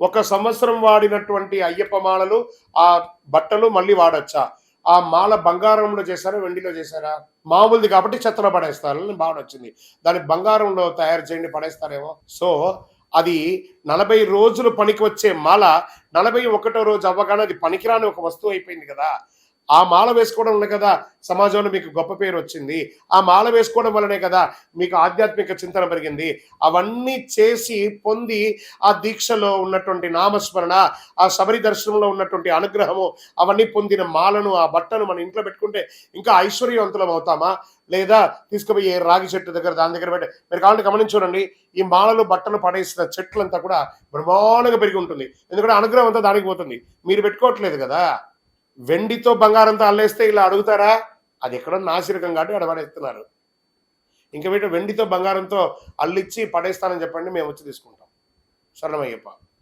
ఒక సంవత్సరం వాడినటువంటి అయ్యప్ప మాలలు ఆ బట్టలు మళ్ళీ వాడచ్చా? ఆ మాల బంగారంలో చేశారా వెండిలో చేశారా? మామూలుది కాబట్టి చెత్తలో పడేస్తారని బాగా వచ్చింది. దాన్ని బంగారంలో తయారు చేయండి పడేస్తారేమో. సో అది నలభై రోజులు పనికి వచ్చే మాల నలభై ఒకటో రోజు అవ్వగానే అది పనికిరాని ఒక వస్తువు అయిపోయింది కదా. ఆ మాల వేసుకోవడం వల్ల కదా సమాజంలో మీకు గొప్ప పేరు వచ్చింది. ఆ మాల వేసుకోవడం వల్లనే కదా మీకు ఆధ్యాత్మిక చింతన పెరిగింది. అవన్నీ చేసి పొంది ఆ దీక్షలో ఉన్నటువంటి నామస్మరణ ఆ శబరి దర్శనంలో ఉన్నటువంటి అనుగ్రహము అవన్నీ పొందిన మాలను ఆ బట్టను మన ఇంట్లో పెట్టుకుంటే ఇంకా ఐశ్వర్యవంతులం అవుతామా? లేదా తీసుకుపోయి రాగి చెట్టు దగ్గర దాని దగ్గర పెట్టి మీరు కావాలంటే గమనించూడండి ఈ మాలలు బట్టలు పడేసిన చెట్లంతా కూడా బ్రహ్మాండంగా పెరిగి ఉంటుంది. ఎందుకంటే అనుగ్రహం అంతా దానికి పోతుంది. మీరు పెట్టుకోవట్లేదు కదా. వెండితో బంగారంతో అల్లేస్తే ఇలా అడుగుతారా? అది ఎక్కడో నాసిరకం కాబట్టి అడబడేస్తున్నారు ఇంకా వీటి వెండితో బంగారంతో అల్లిచ్చి పడేస్తానని చెప్పండి మేము వచ్చి తీసుకుంటాం. శరణమయ్యప్ప.